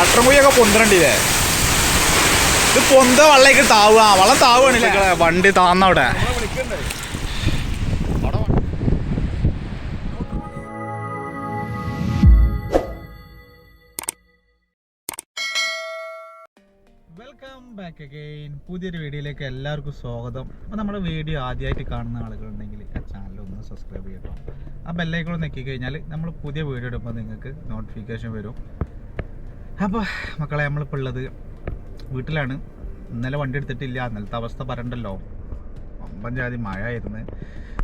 അട്ടർമുയൊക്കെ പൊന്തണ്ടില്ലേ ഇത് പൊന്ത വള്ളേക്ക് താവുക. വള്ളം താവുകയാണ് വണ്ടി താന്നവിടെ വെൽക്കം ബാക്ക് അഗെയിൻ പുതിയൊരു വീഡിയോയിലേക്ക് എല്ലാവർക്കും സ്വാഗതം. അപ്പോൾ നമ്മുടെ വീഡിയോ ആദ്യമായിട്ട് കാണുന്ന ആളുകളുണ്ടെങ്കിൽ ആ ചാനൽ ഒന്ന് സബ്സ്ക്രൈബ് ചെയ്യട്ടോ. ആ ബെല്ലൈക്കോൾ നെക്കി കഴിഞ്ഞാൽ നമ്മൾ പുതിയ വീഡിയോ ഇടുമ്പോൾ നിങ്ങൾക്ക് നോട്ടിഫിക്കേഷൻ വരും. അപ്പോൾ മക്കളെ നമ്മളിപ്പോൾ ഉള്ളത് വീട്ടിലാണ്. ഇന്നലെ വണ്ടി എടുത്തിട്ടില്ല. ഇന്നലത്തെ അവസ്ഥ പറയണ്ടല്ലോ. വമ്പൻ ജാതി മഴ ആയിരുന്നു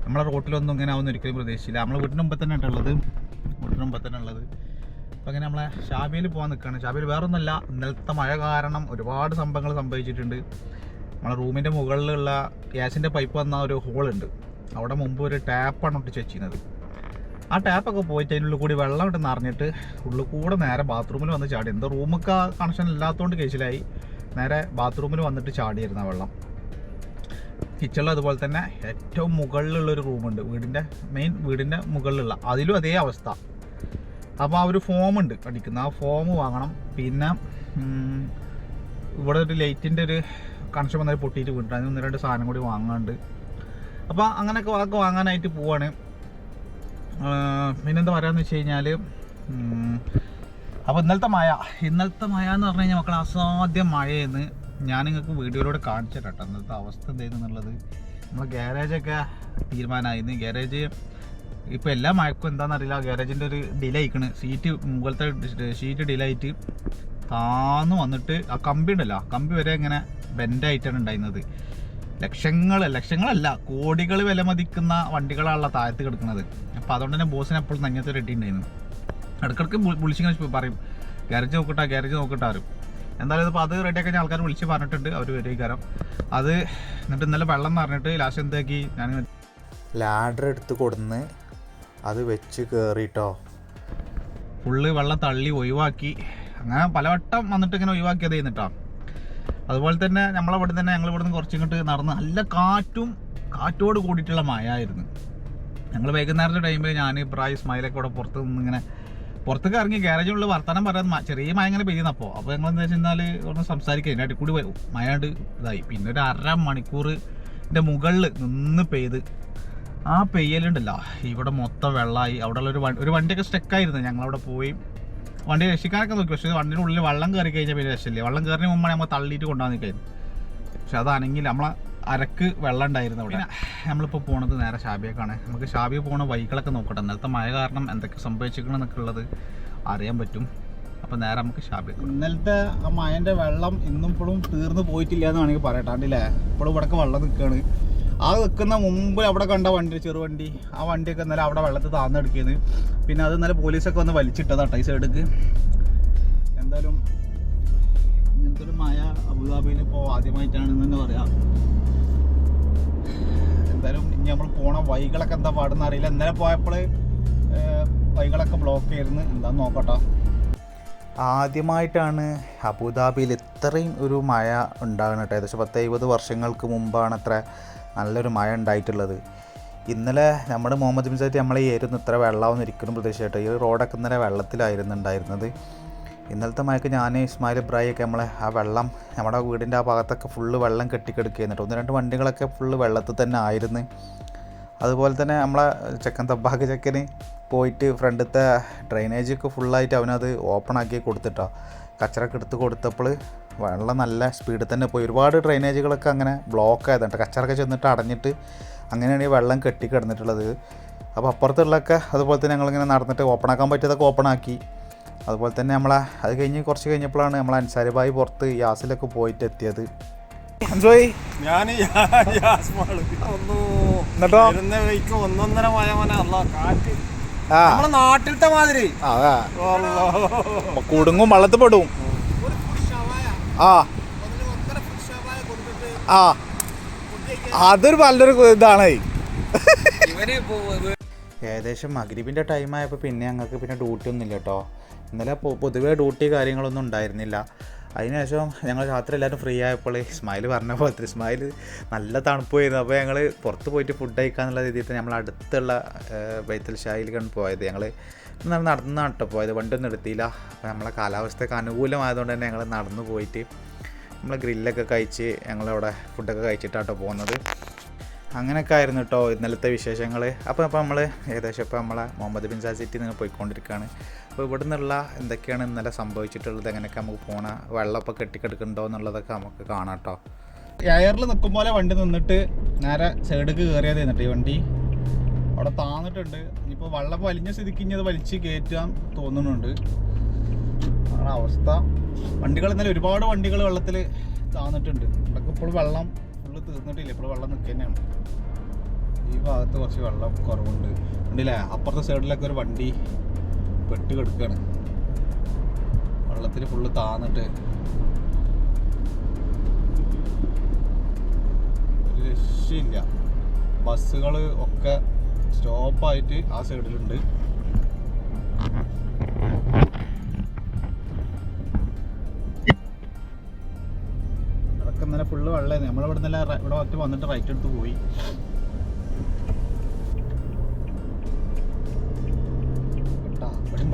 നമ്മളെ റോട്ടിലൊന്നും ഇങ്ങനെ ആവുന്ന ഒരിക്കലും പ്രതീക്ഷിച്ചില്ല. നമ്മളെ വീട്ടിന് മുമ്പ് തന്നെ ഉള്ളത്. വീട്ടിന് മുമ്പ് തന്നെ ഉള്ളത്. അപ്പോൾ അങ്ങനെ നമ്മളെ ഷാബിയിൽ പോകാൻ നിൽക്കുകയാണ് ഷാബിയിൽ വേറൊന്നുമല്ല. ഇന്നലത്തെ മഴ കാരണം ഒരുപാട് സംഭവങ്ങൾ സംഭവിച്ചിട്ടുണ്ട്. നമ്മളെ റൂമിന്റെ മുകളിലുള്ള ഗ്യാസിന്റെ പൈപ്പ് വന്ന ഒരു ഹോളുണ്ട്. അവിടെ മുമ്പ് ഒരു ടാപ്പാണ് ഒട്ടിച്ച് വെച്ചിരുന്നത്. ആ ടാപ്പൊക്കെ പോയിട്ട് അതിനുള്ളിൽ കൂടി വെള്ളം ഇട്ട് നിറഞ്ഞിട്ട് ഉള്ളിൽ കൂടെ നേരെ ബാത്റൂമിൽ വന്ന് ചാടി. എന്തോ റൂമൊക്കെ കണക്ഷൻ ഇല്ലാത്തതുകൊണ്ട് കേസിലായി. നേരെ ബാത്റൂമിൽ വന്നിട്ട് ചാടിയിരുന്ന വെള്ളം. കിച്ചണിൽ അതുപോലെ തന്നെ ഏറ്റവും മുകളിലുള്ളൊരു റൂമുണ്ട് വീടിന്റെ മെയിൻ വീടിന്റെ മുകളിലുള്ള. അതിലും അതേ അവസ്ഥ. അപ്പോൾ ആ ഒരു ഉണ്ട് അടിക്കുന്ന. ആ ഫോം വാങ്ങണം. പിന്നെ ഇവിടെ ഒരു ലൈറ്റിന്റെ ഒരു കണക്ഷൻ വന്നാൽ പൊട്ടിയിട്ട് വീട്ടിൽ ഒന്ന് രണ്ട് സാധനം കൂടി വാങ്ങാണ്ട് അപ്പോൾ അങ്ങനെയൊക്കെ വാക്ക് വാങ്ങാനായിട്ട് പോവാണ്. പിന്നെന്താ പറയാന്ന് വെച്ച് കഴിഞ്ഞാൽ അപ്പോൾ ഇന്നലത്തെ മഴ ഇന്നലത്തെ മഴ എന്ന് പറഞ്ഞു കഴിഞ്ഞാൽ മക്കൾ അസാധ്യം മഴയെന്ന് ഞാൻ നിങ്ങൾക്ക് വീഡിയോയിലൂടെ കാണിച്ചു ഇന്നത്തെ അവസ്ഥ എന്തായിരുന്നുള്ളത് നമ്മൾ ഗ്യാരേജൊക്കെ തീരുമാനമായിരുന്നു ഗ്യാരേജ് ഇപ്പോൾ എല്ലാ മഴക്കും എന്താണെന്നറിയില്ല ഗ്യാരേജിന്റെ ഒരു ഡിലേ ആയിക്കണ്. സീറ്റ് മുകളിലത്തെ ഷീറ്റ് ഡിലേ ആയിട്ട് താന്ന് വന്നിട്ട് ആ കമ്പി ഉണ്ടല്ലോ ആ കമ്പി വരെ ഇങ്ങനെ ബെൻഡായിട്ടാണ് ഉണ്ടായിരുന്നത്. ലക്ഷങ്ങൾ ലക്ഷങ്ങളല്ല കോടികൾ വില മതിക്കുന്ന വണ്ടികളാണല്ലോ താഴത്ത് കിടക്കുന്നത്. അപ്പോൾ അതുകൊണ്ട് തന്നെ ബോസിന് എപ്പോഴും അങ്ങനത്തെ റെഡി ഉണ്ടായിരുന്നു ഇടയ്ക്കിടയ്ക്ക് വിളിച്ചിങ്ങനെ പറയും. ഗ്യാരേജ് നോക്കട്ടാ ഗ്യാരേജ് നോക്കട്ടാ ആരും എന്തായാലും ഇപ്പോൾ അത് റെഡി റെഡിയാക്കാൻ ആൾക്കാർ വിളിച്ച് പറഞ്ഞിട്ടുണ്ട്. അവർ വരികാരം അത് എന്നിട്ട് ഇന്നലെ വെള്ളം പറഞ്ഞിട്ട് ലാസ്റ്റ് എന്താക്കി? ഞാൻ ലാഡർ എടുത്ത് കൊടുന്ന് അത് വെച്ച് കയറിട്ടോ ഫുള്ള് വെള്ളം തള്ളി ഒഴിവാക്കി. അങ്ങനെ പലവട്ടം വന്നിട്ട് ഇങ്ങനെ ഒഴിവാക്കിയത് ചെയ്യുന്നിട്ടോ. അതുപോലെ തന്നെ നമ്മളവിടെ തന്നെ ഞങ്ങൾ ഇവിടുന്ന് കുറച്ചിങ്ങോട്ട് നടന്ന് നല്ല കാറ്റും കാറ്റോട് കൂടിയിട്ടുള്ള മഴയായിരുന്നു. ഞങ്ങൾ വൈകുന്നേരത്തെ ടൈമിൽ ഞാൻ ഇബ്രാഹിം ഇസ്മായിലൊക്കെ ഇവിടെ പുറത്ത് നിന്ന് ഇങ്ങനെ പുറത്തേക്ക് ഇറങ്ങി ഗ്യാരേജിലുള്ള വർത്തമാനം പറയാൻ ചെറിയ മഴ ഇങ്ങനെ പെയ്യുന്നപ്പോൾ അപ്പോൾ ഞങ്ങൾ എന്താ വെച്ചാൽ ഒന്ന് സംസാരിക്കുക അതിന്റെ അടിക്കൂടി മഴയാണ്ട് ഇതായി. പിന്നെ ഒരു അര മണിക്കൂറിന്റെ മുകളിൽ നിന്ന് പെയ്ത് ആ പെയ്യലുണ്ടല്ലോ. ഇവിടെ മൊത്തം വെള്ളമായി അവിടെ ഉള്ള ഒരു വണ്ടി ഒരു വണ്ടിയൊക്കെ സ്റ്റക്കായിരുന്നു ഞങ്ങളവിടെ പോയി വണ്ടി രക്ഷിക്കാനൊക്കെ നോക്കി. പക്ഷേ വണ്ടിയുടെ ഉള്ളിൽ വെള്ളം കയറി കഴിഞ്ഞാൽ പിന്നെ രക്ഷയില്ലേ. വെള്ളം കയറിന് മുമ്പാണ് നമ്മൾ തള്ളിയിട്ട് കൊണ്ടുവന്നിരിക്കുന്നത് പക്ഷെ അതാണെങ്കിൽ നമ്മളെ അരക്ക് വെള്ളം ഉണ്ടായിരുന്നു അവിടെ. നമ്മളിപ്പോൾ പോണത് നേരെ ഷാബിയൊക്കെയാണ് നമുക്ക് ഷാബിയ പോണ വൈകളൊക്കെ നോക്കട്ടെ. ഇന്നലത്തെ മഴ കാരണം എന്തൊക്കെ സംഭവിച്ചിരിക്കണം എന്നൊക്കെ ഉള്ളത് അറിയാൻ പറ്റും. അപ്പോൾ നേരെ നമുക്ക് ഷാബിയ ഇന്നലത്തെ ആ മഴന്റെ വെള്ളം ഇന്നും ഇപ്പോഴും തീർന്നു പോയിട്ടില്ല എന്ന് വേണമെങ്കിൽ പറയട്ടെ കണ്ടില്ലേ? ഇപ്പോഴും ഇവിടെയൊക്കെ വെള്ളം നിൽക്കുകയാണ് ആ നിൽക്കുന്ന മുമ്പ് അവിടെ കണ്ട വണ്ടി ചെറുവണ്ടി. ആ വണ്ടിയൊക്കെ ഇന്നലെ അവിടെ വെള്ളത്തിൽ താന്നെടുക്കിയത് പിന്നെ അത് ഇന്നലെ പോലീസൊക്കെ വന്ന് വലിച്ചിട്ടതാട്ടോ ഈ സൈഡിക്ക് എന്തായാലും ഇങ്ങനത്തെ ഒരു മഴ അബുദാബിയിൽ ഇപ്പോൾ ആദ്യമായിട്ടാണ് എന്ന് പറയാം. എന്തായാലും ഇനി നമ്മൾ പോണ വൈകളൊക്കെ എന്താ പാടുന്ന അറിയില്ല. ഇന്നലെ പോയപ്പോൾ വൈകളൊക്കെ ബ്ലോക്ക് ആയിരുന്നു. എന്താന്ന് നോക്കട്ടോ. ആദ്യമായിട്ടാണ് അബുദാബിയിൽ ഇത്രയും ഒരു മഴ ഉണ്ടാകുന്നത് ഏകദേശം പത്ത് എഴുപത് വർഷങ്ങൾക്ക് മുമ്പാണ് അത്ര നല്ലൊരു മഴ ഉണ്ടായിട്ടുള്ളത്. ഇന്നലെ നമ്മുടെ മുഹമ്മദ് ബിൻസാറ്റ് നമ്മളെ ഏരുന്ന് ഇത്ര വെള്ളമാവുന്ന ഒരിക്കലും പ്രതീക്ഷിച്ചിട്ട് ഈ റോഡൊക്കെ ഇന്നലെ വെള്ളത്തിലായിരുന്നു ഉണ്ടായിരുന്നത്. ഇന്നലത്തെ മഴയ്ക്ക് ഞാൻ ഇസ്മായിൽ ഇബ്രാഹിമൊക്കെ നമ്മളെ ആ വെള്ളം നമ്മുടെ വീടിന്റെ ആ ഭാഗത്തൊക്കെ ഫുള്ള് വെള്ളം കെട്ടിക്കെടുക്കുകയായിരുന്നു. ഒന്ന് രണ്ട് വണ്ടികളൊക്കെ ഫുള്ള് വെള്ളത്തിൽ തന്നെ ആയിരുന്നു. അതുപോലെ തന്നെ നമ്മളെ ചെക്കൻ തബ്ബാക്ക് ചെക്കന് പോയിട്ട് ഫ്രണ്ടത്തെ ഡ്രൈനേജൊക്കെ ഫുള്ളായിട്ട് അവനത് ഓപ്പൺ ആക്കി കൊടുത്തിട്ടോ. കച്ചറൊക്കെ എടുത്ത് കൊടുത്തപ്പോൾ വെള്ളം നല്ല സ്പീഡിൽ തന്നെ പോയി. ഒരുപാട് ഡ്രൈനേജുകളൊക്കെ അങ്ങനെ ബ്ലോക്ക് ആയതുണ്ട് കച്ചറൊക്കെ ചെന്നിട്ട് അടഞ്ഞിട്ട് അങ്ങനെയാണ് ഈ വെള്ളം കെട്ടി കിടന്നിട്ടുള്ളത് അപ്പോൾ അപ്പുറത്തുള്ളതൊക്കെ അതുപോലെ തന്നെ ഞങ്ങളിങ്ങനെ നടന്നിട്ട് ഓപ്പൺ ആക്കാൻ പറ്റിയതൊക്കെ ഓപ്പൺ ആക്കി. അതുപോലെ തന്നെ നമ്മളെ അത് കഴിഞ്ഞ് കുറച്ച് കഴിഞ്ഞപ്പോഴാണ് നമ്മൾ അൻസാരി ബായി പുറത്ത് യാസിലൊക്കെ പോയിട്ട് എത്തിയത് ഒന്നൊന്നര മഴ കാറ്റ്. നമ്മളെ നാട്ടിലത്തെ മാതിരി. കുടുങ്ങും വള്ളത്തിൽ പെടും. ആ. ആ. അതൊരു നല്ലൊരു ഇതാണ്. ഏകദേശം മഗ്രിബിന്റെ ടൈമായപ്പോൾ പിന്നെ ഞങ്ങൾക്ക് പിന്നെ ഡ്യൂട്ടി ഒന്നുമില്ല കേട്ടോ ഇന്നലെ പൊതുവേ ഡ്യൂട്ടി കാര്യങ്ങളൊന്നും ഉണ്ടായിരുന്നില്ല. അതിനുശേഷം ഞങ്ങൾ രാത്രി എല്ലാവരും ഫ്രീ ആയപ്പോൾ ഇസ്മായിൽ പറഞ്ഞ പോലത്തെ ഇസ്മായിൽ നല്ല തണുപ്പായിരുന്നു. അപ്പോൾ ഞങ്ങൾ പുറത്ത് പോയിട്ട് ഫുഡ് കഴിക്കാന്നുള്ള രീതിയിൽ നമ്മൾ അടുത്തുള്ള ബൈത്തൽ ഷായിലേക്കാണ് പോയത്. ഞങ്ങൾ നമ്മൾ നടന്നാണ് കേട്ടോ പോയത്. വണ്ടിയൊന്നും എടുത്തില്ല. അപ്പോൾ നമ്മളെ കാലാവസ്ഥയ്ക്ക് അനുകൂലമായതുകൊണ്ട് തന്നെ ഞങ്ങൾ നടന്നു പോയിട്ട് നമ്മൾ ഗ്രില്ലൊക്കെ കഴിച്ച് ഞങ്ങളവിടെ ഫുഡൊക്കെ കഴിച്ചിട്ടാട്ടോ പോകുന്നത്. അങ്ങനെയൊക്കെ ആയിരുന്നു കേട്ടോ ഇന്നലത്തെ വിശേഷങ്ങൾ അപ്പോൾ അപ്പോൾ നമ്മൾ ഏകദേശം ഇപ്പോൾ നമ്മളെ മുഹമ്മദ് ബിൻ സിറ്റി നിന്ന് പോയിക്കൊണ്ടിരിക്കുകയാണ് അപ്പോൾ ഇവിടെ നിന്നുള്ള എന്തൊക്കെയാണ് ഇന്നലെ സംഭവിച്ചിട്ടുള്ളത്? എങ്ങനെയൊക്കെ നമുക്ക് പോകണം വെള്ളമൊക്കെ കെട്ടിക്കെടുക്കുന്നുണ്ടോ എന്നുള്ളതൊക്കെ നമുക്ക് കാണാം കേട്ടോ. എയറിൽ നിൽക്കും പോലെ വണ്ടി നിന്നിട്ട് നേരെ സൈഡിലേക്ക് കയറിയത് നിന്നിട്ട് ഈ വണ്ടി അവിടെ താന്നിട്ടുണ്ട്. ഇനിയിപ്പോൾ വെള്ളം വലിഞ്ഞ സ്ഥിതിക്ക് ഇനി അത് വലിച്ച് കയറ്റാൻ തോന്നുന്നുണ്ട്. ആണ് അവസ്ഥ. വണ്ടികൾ ഇന്നലെ ഒരുപാട് വണ്ടികൾ വെള്ളത്തിൽ താന്നിട്ടുണ്ട്. ഇവിടെയൊക്കെ ഇപ്പോൾ വെള്ളം തീർന്നിട്ടില്ല. ഇപ്പോൾ വെള്ളം നിൽക്കുക തന്നെയാണ് ഈ ഭാഗത്ത് കുറച്ച് വെള്ളം കുറവുണ്ട്. ഉണ്ടല്ലേ അപ്പുറത്തെ സൈഡിലൊക്കെ ഒരു വണ്ടി പെട്ട് കിടക്കുകയാണ് വെള്ളത്തിൽ ഫുള്ള് താന്നിട്ട്. രക്ഷയില്ല. ബസ്സുകൾ ഒക്കെ സ്റ്റോപ്പായിട്ട് ആ സൈഡിലുണ്ട് നമ്മളിവിടെ നിന്നല്ല ഇവിടെ ഒറ്റ വന്നിട്ട് റൈറ്റ് എടുത്ത് പോയി. പെട്ടാ ഇവിടെയും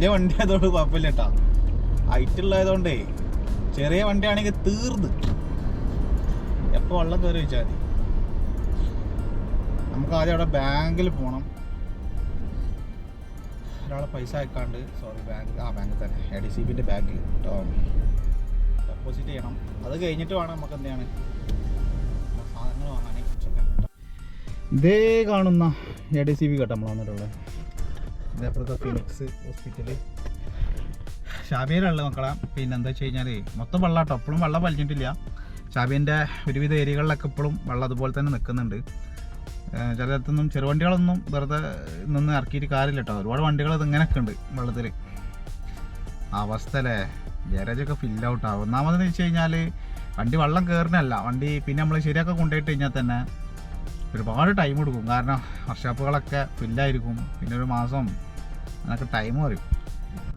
വലിയ വണ്ടി ആയതുകൊണ്ട് കുഴപ്പമില്ല കേട്ടാ. ഹൈറ്റ് ഉള്ളതുകൊണ്ടേ ചെറിയ വണ്ടിയാണെങ്കിൽ തീർന്ന്. എപ്പോൾ വെള്ളം കയറി വെച്ചാൽ മതി. നമുക്ക് ആദ്യം അവിടെ ബാങ്കിൽ പോകണം ഒരാളെ പൈസ അയക്കാണ്ട് സോറി ബാങ്ക് ആ ബാങ്കിൽ തന്നെ എ ഡി സി ബിന്റെ ബാങ്കിൽ ഡെപ്പോസിറ്റ് ചെയ്യണം. അത് കഴിഞ്ഞിട്ട് വേണം നമുക്ക് എന്താണ് സാധനങ്ങൾ വാങ്ങാനേ ഇതേ കാണുന്ന എ ഡി സി ബി കേട്ടോ നമ്മൾ വന്നിട്ടുള്ളത്. ഇതേപ്പോഴത്തെ ഫിനിക്സ് ഹോസ്പിറ്റൽ ഷാബിയിലുള്ള മക്കളെ. പിന്നെ എന്താ വെച്ച് കഴിഞ്ഞാൽ മൊത്തം വെള്ളം കേട്ടോ എപ്പോഴും വെള്ളം വലിഞ്ഞിട്ടില്ല. ഷാബിന്റെ ഒരുവിധ ഏരിയകളിലൊക്കെ ഇപ്പോഴും വെള്ളം അതുപോലെ തന്നെ നിൽക്കുന്നുണ്ട്. ഏഹ് ചില സ്ഥലത്തൊന്നും ചെറുവണ്ടികളൊന്നും വെറുതെ നിന്ന് ഇറക്കിയിട്ട് കാര്യമില്ല കേട്ടോ. ഒരുപാട് വണ്ടികൾ ഇങ്ങനെയൊക്കെ ഉണ്ട് വെള്ളത്തിൽ അവസ്ഥ അല്ലേ ഗാരേജൊക്കെ ആവും ഒന്നാമതെന്ന് വെച്ച് കഴിഞ്ഞാൽ വണ്ടി വെള്ളം കയറുന്നല്ല വണ്ടി പിന്നെ നമ്മൾ ശരിയൊക്കെ കൊണ്ടുപോയിട്ട് കഴിഞ്ഞാൽ തന്നെ ഒരുപാട് ടൈം എടുക്കും. കാരണം വർക്ക്ഷോപ്പുകളൊക്കെ ഫില്ലായിരിക്കും പിന്നെ ഒരു മാസം അങ്ങനൊക്കെ ടൈം പറയും.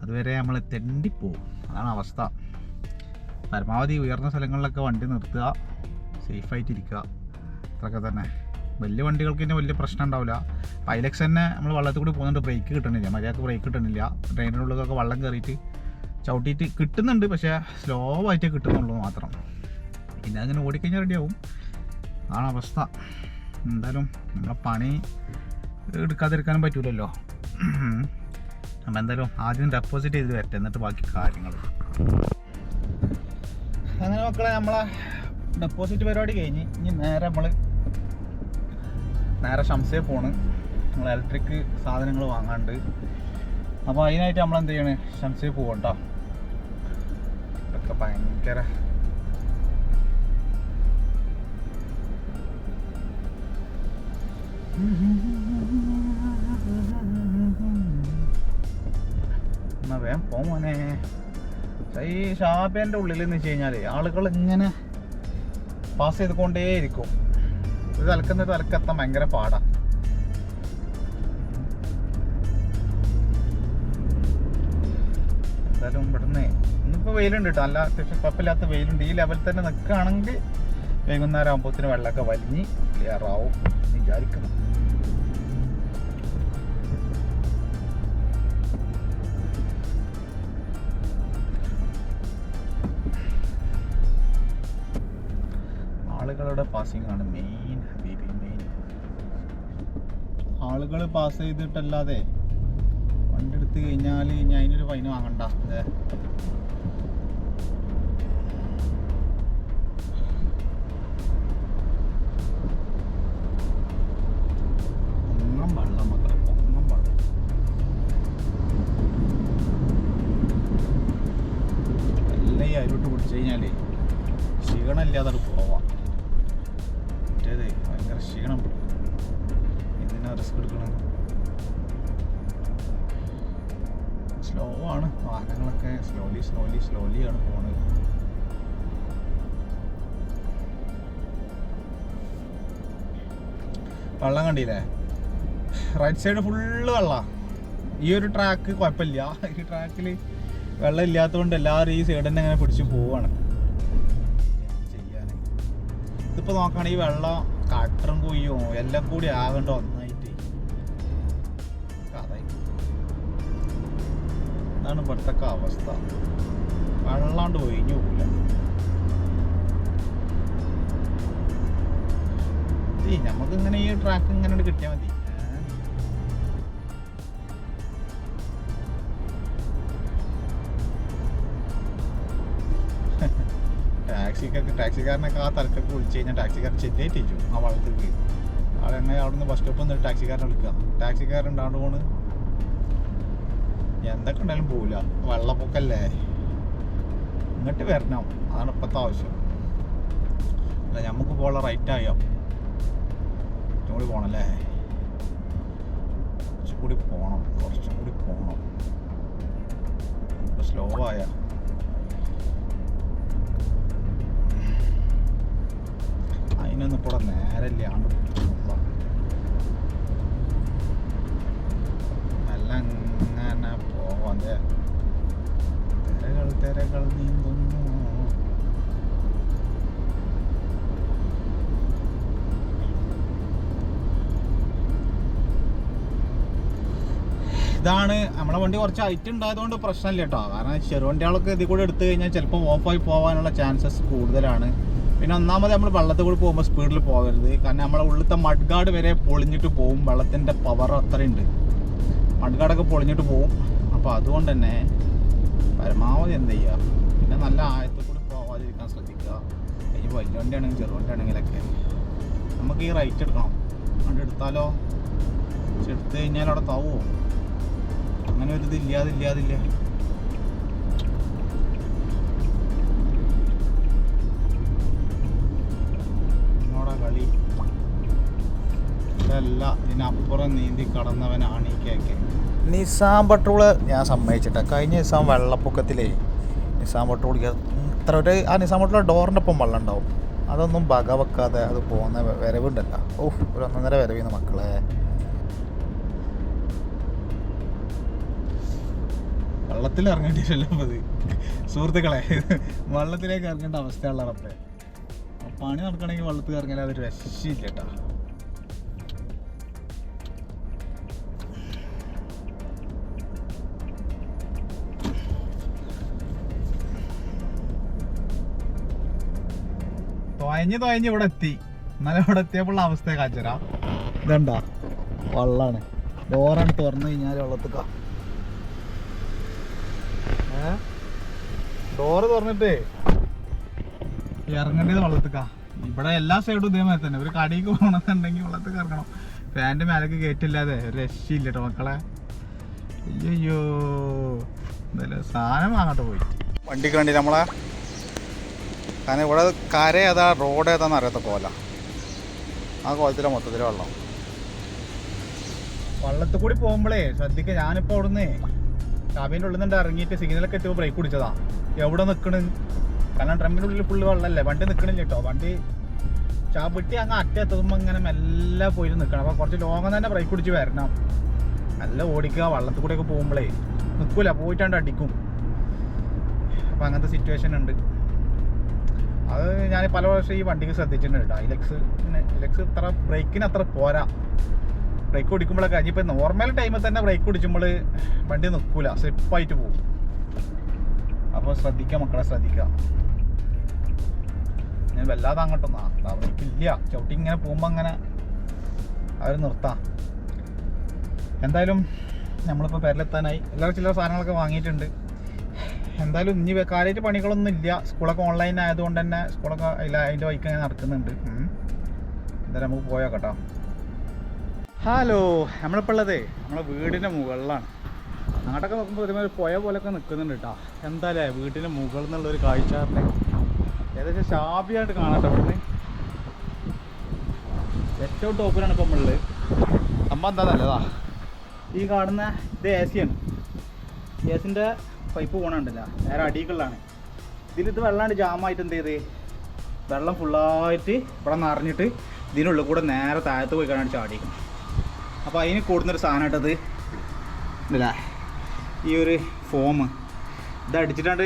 അതുവരെ നമ്മൾ തെണ്ടിപ്പോവും. അതാണ് അവസ്ഥ. പരമാവധി ഉയർന്ന സ്ഥലങ്ങളിലൊക്കെ വണ്ടി നിർത്തുക. സേഫായിട്ടിരിക്കുക അത്രയൊക്കെ തന്നെ. വലിയ വണ്ടികൾക്ക് തന്നെ വലിയ പ്രശ്നം ഉണ്ടാവില്ല. പൈലക്സ് തന്നെ നമ്മൾ വള്ളത്തിൽ കൂടി പോകുന്നുണ്ട്. ബ്രേക്ക് കിട്ടണില്ല. മര്യാദയ്ക്ക് ബ്രേക്ക് കിട്ടണില്ല. ട്രെയിനിനുള്ളിലൊക്കെ വള്ളം കയറിയിട്ട് ചവിട്ടിയിട്ട് കിട്ടുന്നുണ്ട്. പക്ഷേ സ്ലോ ആയിട്ടേ കിട്ടുന്നുള്ളൂ മാത്രം. പിന്നെ അങ്ങനെ ഓടിക്കഴിഞ്ഞാൽ റെഡിയാവും അതാണ് അവസ്ഥ. എന്തായാലും നമ്മളെ പണി എടുക്കാതിരിക്കാനും പറ്റൂലല്ലോ. അപ്പം എന്തായാലും ആദ്യം ഡെപ്പോസിറ്റ് ചെയ്ത് വരട്ടെ എന്നിട്ട് ബാക്കി കാര്യങ്ങൾ അങ്ങനെ മക്കളെ നമ്മളെ ഡെപ്പോസിറ്റ് പരിപാടി കഴിഞ്ഞ് ഇനി നേരെ നമ്മൾ നേരെ ഷംസേ പോണ്. നമ്മൾ ഇലക്ട്രിക് സാധനങ്ങൾ വാങ്ങാണ്ട്. അപ്പോൾ അതിനായിട്ട് നമ്മൾ എന്ത് ചെയ്യണേ? ഷംസേ പോകട്ടോ ഇതൊക്കെ ഭയങ്കര എന്നാ വേഗം പോമോനെ ഈ ഷാബേന്റെ ഉള്ളിൽ എന്ന് വെച്ച് കഴിഞ്ഞാൽ ആളുകൾ ഇങ്ങനെ പാസ് ചെയ്തുകൊണ്ടേയിരിക്കും. ഇത് തലക്കുന്ന തലക്കെത്താൻ ഭയങ്കര പാടാ. എന്തായാലും ഇവിടുന്ന് ഇന്നിപ്പോൾ വെയിലുണ്ട് കേട്ടോ അല്ല അത്യാവശ്യം കുഴപ്പമില്ലാത്ത വെയിലുണ്ട്. ഈ ലെവലിൽ തന്നെ നിൽക്കുകയാണെങ്കിൽ വൈകുന്നേരം ആകുമ്പോഴത്തേന് വെള്ളമൊക്കെ വലിഞ്ഞ് ക്ലിയർ ആവും വിചാരിക്കണം ആളുകളുടെ പാസിംഗ് ആണ് മെയിൻ ഹബീബി മെയിൻ ആളുകൾ പാസ് ചെയ്തിട്ടല്ലാതെ വണ്ടി എടുത്ത് കഴിഞ്ഞാൽ ഞാൻ അതിനൊരു ഫൈൻ വാങ്ങണ്ട. അതെ പൊങ്ങം വെള്ളം മക്കളെ പൊങ്ങം വെള്ളം എല്ലാം ഈ അരുവിട്ട് പിടിച്ചു കഴിഞ്ഞാലേ ക്ഷീണമില്ലാതെ പോവാം. മറ്റേത് ഭയങ്കര ക്ഷീണം. പിടിക്കും എന്തിനാ റിസ്ക് എടുക്കണം സ്ലോ ആണ്. വാഹനങ്ങളൊക്കെ സ്ലോലി സ്ലോലി സ്ലോലി ആണ് പോണത്. വെള്ളം കണ്ടില്ലേ? റൈറ്റ് സൈഡ് ഫുള്ള് വെള്ളമാണ് ഈ ഒരു ട്രാക്ക് കുഴപ്പമില്ല. ഈ ട്രാക്കിൽ വെള്ളം ഇല്ലാത്തതുകൊണ്ട് എല്ലാവരും ഈ സൈഡ് തന്നെ അങ്ങനെ പിടിച്ച് പോവാണ്. ചെയ്യാൻ ഇതിപ്പോൾ നോക്കുകയാണെങ്കിൽ വെള്ളം കട്ടറും കൊയ്യോ എല്ലാം കൂടി ആകണ്ട ഒന്നായിട്ട്. കഥ. ഇതാണ് ഇവിടുത്തെ അവസ്ഥ. വെള്ളാണ്ട് ഒഴിഞ്ഞു പോകില്ല നമുക്ക് ഇങ്ങനെ ഈ ട്രാക്ക് ഇങ്ങനെ കിട്ടിയാൽ മതി. ടാക്സിക്കൊക്കെ ടാക്സിക്കാരനൊക്കെ ആ തലക്കൊക്കെ വിളിച്ചു കഴിഞ്ഞാൽ ടാക്സിക്കാരൻ ചെന്നൈറ്റ് ചെയ്യും ആ വള്ളത്തേക്ക് ആളെങ്ങനെ അവിടെ നിന്ന് ബസ് സ്റ്റോപ്പിൽ നിന്ന് ടാക്സിക്കാരനെ വിളിക്കുക ടാക്സിക്കാരൻ ഉണ്ടാണ്ട് പോണ്. എന്തൊക്കെ ഉണ്ടായാലും പോവില്ല വെള്ളപ്പൊക്കല്ലേ. എന്നിട്ട് വരണം. അതാണ് ഇപ്പോഴത്തെ ആവശ്യം. അല്ല നമുക്ക് പോകാനുള്ള റൈറ്റ് ആയോ? കുറച്ചും കൂടി പോകണല്ലേ കുറച്ചും കൂടി പോകണം കുറച്ചും കൂടി പോകണം സ്ലോ ആയ. അതിനൊന്നും ഇപ്പോൾ നേരല്ല നല്ല അങ്ങനെ പോവാതെ തിരകൾ നീന്തുന്നു. ഇതാണ് നമ്മളെ വണ്ടി കുറച്ച് ഹൈറ്റ് ഉണ്ടായതുകൊണ്ട് പ്രശ്നമില്ല കേട്ടോ. കാരണം ചെറുവണ്ടികളൊക്കെ ഇതിൽ കൂടെ എടുത്തു കഴിഞ്ഞാൽ ചിലപ്പോൾ ഓഫായി പോകാനുള്ള ചാൻസസ് കൂടുതലാണ്. പിന്നെ ഒന്നാമത് നമ്മൾ വെള്ളത്തിൽ കൂടി പോകുമ്പോൾ സ്പീഡിൽ പോകരുത്. കാരണം നമ്മളെ ഉള്ളിലത്തെ മഡ്ഗാർഡ് വരെ പൊളിഞ്ഞിട്ട് പോകും വെള്ളത്തിന്റെ പവർ അത്രയുണ്ട് മഡ്ഗാർഡൊക്കെ പൊളിഞ്ഞിട്ട് പോകും അപ്പോൾ അതുകൊണ്ട് തന്നെ പരമാവധി എന്ത് ചെയ്യുക? പിന്നെ നല്ല ആഴത്തിൽ കൂടി പോകാതിരിക്കാൻ ശ്രദ്ധിക്കുക. ഈ വലിയ വണ്ടി ആണെങ്കിലും ചെറുവണ്ടി ആണെങ്കിലൊക്കെ നമുക്ക് ഈ റൈറ്റ് എടുക്കണം. വണ്ടി എടുത്താലോ? എടുത്തു കഴിഞ്ഞാൽ അവിടെ താവോ? അങ്ങനെ ഒരു ഇത് ഇതല്ല ഇതിനപ്പുറം നീന്തി കടന്നവനാണ് ഈ കേക്ക് നിസാം പട്രോൾ ഞാൻ സമ്മതിച്ചിട്ട. കഴിഞ്ഞ ദിവസം വെള്ളപ്പൊക്കത്തിലേ നിസാം പട്രോൾ ഇത്ര ഒരു ആ നിസാം പട്രോൾ ഡോറിന്റെ ഒപ്പം വെള്ളം ഉണ്ടാവും. അതൊന്നും ബക വെക്കാതെ അത് പോകുന്ന വരവുണ്ടല്ല. ഓഹ് ഓ ഒരു ഒന്നൊന്നര വരവിന്ന് മക്കളെ. വെള്ളത്തിൽ ഇറങ്ങേണ്ടിയില്ലല്ലോ അത് സുഹൃത്തുക്കളെ വെള്ളത്തിലേക്ക് ഇറങ്ങേണ്ട അവസ്ഥയുള്ള റബ്ബേ. പണി നടക്കണമെങ്കിൽ വെള്ളത്തിൽ ഇറങ്ങിയാൽ അതൊരു രക്ഷയില്ല കേട്ടോ. തൊയഞ്ഞ് തൊയഞ്ഞ് ഇവിടെ എത്തി. എന്നാലും ഇവിടെ എത്തിയപ്പോൾ അവസ്ഥ കാച്ചരാ ഇതണ്ടാ വള്ളാണ്. ഡോറാണ് തുറന്നു കഴിഞ്ഞാൽ വെള്ളത്തുക്ക ഡോറ് തുറന്നിട്ടേ. ഇറങ്ങേണ്ടത് വെള്ളത്തുക്ക ഇവിടെ എല്ലാ സൈഡും ഇതേമാതിരി തന്നെ. ഒരു കടിക്ക് പോകണമെന്നുണ്ടെങ്കിൽ വെള്ളത്തിൽ ഇറങ്ങണം ഫാന്റെ മേലേക്ക് കയറ്റില്ലാതെ രക്ഷയില്ല കേട്ടോ മക്കളെ. അയ്യോ എന്തായാലും സാധനം വാങ്ങട്ടെ പോയി. വണ്ടിക്ക് വേണ്ടി നമ്മളെ കാരണം ഇവിടെ കര ഏതാ റോഡ് ഏതാന്ന് അറിയാത്ത കോല. ആ കോലത്തിലെ മൊത്തത്തിൽ വെള്ളം. വള്ളത്തിൽ കൂടി പോകുമ്പോഴേ ശ്രദ്ധിക്കുക ഞാനിപ്പോ അവിടുന്ന് കാബിന്റെ ഉള്ളിൽ നിന്ന് ഇറങ്ങിയിട്ട് സിഗ്നലൊക്കെ എത്തിയപ്പോൾ ബ്രേക്ക് പിടിച്ചതാ. എവിടെ നിൽക്കണ് കാരണം ഡ്രമ്മിന്റെ ഉള്ളിൽ ഫുള്ള് വെള്ളമല്ലേ വണ്ടി നിൽക്കണില്ല കേട്ടോ വണ്ടി ചാപ്പിട്ടി അങ്ങ് അറ്റെത്തുമ്പോൾ ഇങ്ങനെ മെല്ലെ പോയിട്ട് നിൽക്കണം അപ്പോൾ കുറച്ച് ലോങ് തന്നെ ബ്രേക്ക് പിടിച്ച് വരണം. നല്ല ഓടിക്കുക വള്ളത്തിൽ കൂടെയൊക്കെ പോകുമ്പോഴേ നിൽക്കൂല പോയിട്ടാണ്ട് അടിക്കും. അപ്പം അങ്ങനത്തെ സിറ്റുവേഷൻ ഉണ്ട്. അത് ഞാൻ പല പ്രാവശ്യം ഈ വണ്ടിക്ക് ശ്രദ്ധിച്ചിട്ടുണ്ട് കേട്ടോ. ഇലക്സ് പിന്നെ ഇലക്സ് ഇത്ര ബ്രേക്കിന് അത്ര പോരാ. ബ്രേക്ക് ഓടിക്കുമ്പോഴൊക്കെ ഇനിയിപ്പോൾ നോർമൽ ടൈമിൽ തന്നെ ബ്രേക്ക് ഓടിക്കുമ്പോൾ വണ്ടി നിൽക്കൂല സ്ലിപ്പായിട്ട് പോകും. അപ്പോൾ ശ്രദ്ധിക്കുക മക്കളെ ശ്രദ്ധിക്കുക ഞാൻ വല്ലാതെ അങ്ങോട്ടൊന്നാ ബ്രേക്ക് ഇല്ല ചവിട്ടി ഇങ്ങനെ പോകുമ്പോൾ അങ്ങനെ അവർ നിർത്താം. എന്തായാലും നമ്മളിപ്പോൾ പേരിലെത്താനായി. എല്ലാവരും ചില സാധനങ്ങളൊക്കെ വാങ്ങിയിട്ടുണ്ട്. എന്തായാലും ഇനി കാര്യമായിട്ട് പണികളൊന്നും ഇല്ല. സ്കൂളൊക്കെ ഓൺലൈൻ ആയതുകൊണ്ട് തന്നെ സ്കൂളൊക്കെ അതിൽ അതിന്റെ വൈക്ക് അങ്ങനെ നടക്കുന്നുണ്ട്. എന്തായാലും നമുക്ക് പോയോ കേട്ടോ. ഹലോ നമ്മളിപ്പോൾ ഉള്ളത് നമ്മളെ വീടിന്റെ മുകളിലാണ്. അങ്ങോട്ടൊക്കെ നോക്കുമ്പോൾ ഇതുമാതിരി പുഴ പോലൊക്കെ നിൽക്കുന്നുണ്ട് കേട്ടോ എന്തായാലേ വീടിന്റെ മുകളിൽ നിന്നുള്ളൊരു കാഴ്ച പറഞ്ഞേ ഏകദേശം ഷാബിയായിട്ട് കാണാട്ടോ ഇവിടുന്ന്. ഏറ്റവും ടോപ്പിലാണ് ഇപ്പം നമ്മളുള്ളത് സംഭവം എന്താ നല്ലതാ? ഈ കാണുന്ന ഇത് എ സി ആണ്. എ സിന്റെ പൈപ്പ് പോകണുണ്ടല്ല നേരെ അടികളിലാണ് ഇതിലിത് വെള്ളമാണ് ജാമായിട്ട് എന്ത് ചെയ്ത്? വെള്ളം ഫുള്ളായിട്ട് ഇവിടെ നിറഞ്ഞിട്ട് ഇതിനുള്ളിൽ കൂടെ നേരെ താഴത്ത് പോയി കാണാൻ ചാടിക്കണം അപ്പോൾ അതിന് കൂടുന്നൊരു സാധനമായിട്ടത് ഇല്ല ഈ ഒരു ഫോം. ഇത് അടിച്ചിട്ടാണ്ട്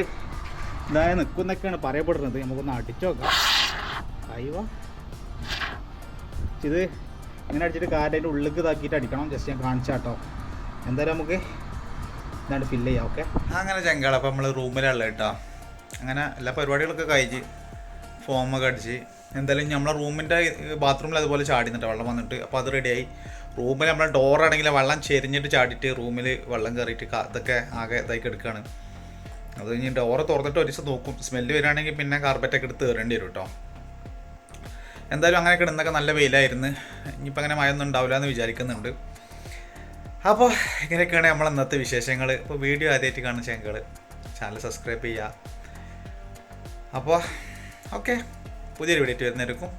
ഇതായ നിൽക്കുന്നൊക്കെയാണ് പറയപ്പെടുന്നത്. നമുക്കൊന്ന് അടിച്ചു നോക്കാം. അയ്യോ ഇത് ഇങ്ങനെ അടിച്ചിട്ട് കാറ്റതിന്റെ ഉള്ളിലേക്ക് ഇതാക്കിയിട്ട് അടിക്കണം. ജസ്റ്റ് ഞാൻ കാണിച്ചാട്ടോ. എന്തായാലും നമുക്ക് ഇതാണ്ട് ഫില്ല് ചെയ്യാം ഓക്കെ അങ്ങനെ ചെങ്കാള അപ്പോൾ നമ്മൾ റൂമിലുള്ള കേട്ടോ? അങ്ങനെ എല്ലാ പരിപാടികളൊക്കെ കഴിച്ച് ഫോം ഒക്കെ അടിച്ച് എന്തായാലും നമ്മളെ റൂമിന്റെ ബാത്റൂമിൽ അതുപോലെ ചാടിന്നിട്ട് വെള്ളം വന്നിട്ട്. അപ്പോൾ അത് റെഡിയായി റൂമിൽ നമ്മളെ ഡോറാണെങ്കിൽ വെള്ളം ചെരിഞ്ഞിട്ട് ചാടിയിട്ട് റൂമിൽ വെള്ളം കയറിയിട്ട് അതൊക്കെ ആകെ ഇതായി കിടക്കുകയാണ് അത് കഴിഞ്ഞ് ഡോർ തുറന്നിട്ട് ഒരു ദിവസം നോക്കും. സ്മെല്ല് വരികയാണെങ്കിൽ പിന്നെ കാർപ്പറ്റൊക്കെ എടുത്ത് കയറേണ്ടി വരും കേട്ടോ. എന്തായാലും അങ്ങനെ കിടന്നൊക്കെ നല്ല വെയിലായിരുന്നു. ഇനിയിപ്പോൾ അങ്ങനെ മഴയൊന്നും ഉണ്ടാവില്ല എന്ന് വിചാരിക്കുന്നുണ്ട്. അപ്പോൾ ഇങ്ങനെയൊക്കെയാണ് നമ്മൾ ഇന്നത്തെ വിശേഷങ്ങൾ ഇപ്പോൾ വീഡിയോ ആദ്യമായിട്ട് കാണുന്ന ചെങ്കൾ ചാനൽ സബ്സ്ക്രൈബ് ചെയ്യുക അപ്പോൾ ഓക്കെ. പുതിയൊരു വീഡിയോ വരുന്നേക്കും